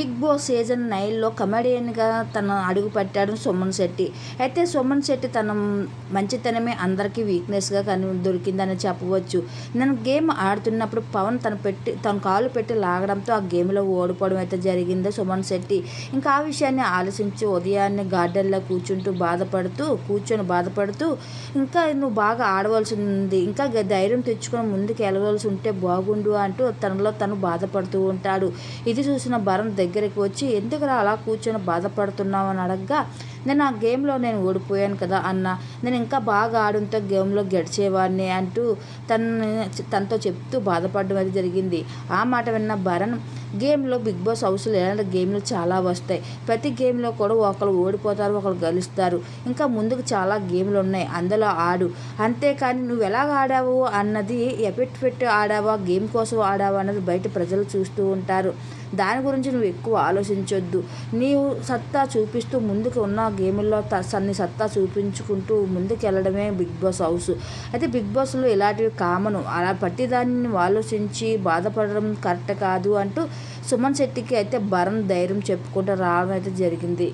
Big boss season నైన్లో కమెడియన్గా తను అడుగుపెట్టాడు సుమన్ శెట్టి. అయితే సుమన్ శెట్టి తన మంచితనమే అందరికీ వీక్నెస్గా కని దొరికిందని చెప్పవచ్చు. నేను గేమ్ ఆడుతున్నప్పుడు పవన్ తను పెట్టి తను కాలు పెట్టి లాగడంతో ఆ గేమ్లో ఓడిపోవడం అయితే జరిగింది సుమన్ శెట్టి. ఇంకా ఆ విషయాన్ని ఆలోచించి ఉదయాన్నే గార్డెన్లో కూర్చుంటూ బాధపడుతూ కూర్చొని బాధపడుతూ ఇంకా నువ్వు బాగా ఆడవలసి ఉంది ఇంకా ధైర్యం తెచ్చుకొని ముందుకు వెళ్ళవలసి ఉంటే బాగుండు అంటూ తనలో తను బాధపడుతూ ఉంటాడు. ఇది చూసిన భరణ్ దగ్గరికి వచ్చి ఎందుకురా అలా కూర్చొని బాధపడుతున్నావు అని అడగగా నేను ఆ గేమ్లో నేను ఓడిపోయాను కదా అన్న నేను ఇంకా బాగా ఆడుంటే గేమ్లో గడిచేవాడిని అంటూ తన తనతో చెప్తూ బాధపడడం అది జరిగింది. ఆ మాట విన్న భరణ్ గేమ్లో బిగ్ బాస్ హౌస్లో ఎలాంటి గేమ్లు చాలా వస్తాయి. ప్రతి గేమ్లో కూడా ఒకరు ఓడిపోతారు ఒకరు గెలుస్తారు. ఇంకా ముందుకు చాలా గేమ్లు ఉన్నాయి అందులో ఆడు. అంతేకాని నువ్వు ఎలా ఆడావు? అన్నది ఎఫెక్ట్ పెట్టి ఆడావా? గేమ్ కోసం ఆడావా? అన్నది బయట ప్రజలు చూస్తూ ఉంటారు. దాని గురించి నువ్వు ఎక్కువ ఆలోచించొద్దు. నీవు సత్తా చూపిస్తూ ముందుకు ఉన్న గేముల్లో త సన్ని సత్తా చూపించుకుంటూ ముందుకు వెళ్ళడమే బిగ్ బాస్ హౌస్. అయితే బిగ్ బాస్లో ఇలాంటివి కామను. అలా పట్టిదాన్ని ఆలోచించి బాధపడడం కరెక్ట్ కాదు అంటూ సుమన్ శెట్టికి అయితే భరణ్ ధైర్యం చెప్పుకుంటూ రావడం అయితే జరిగింది.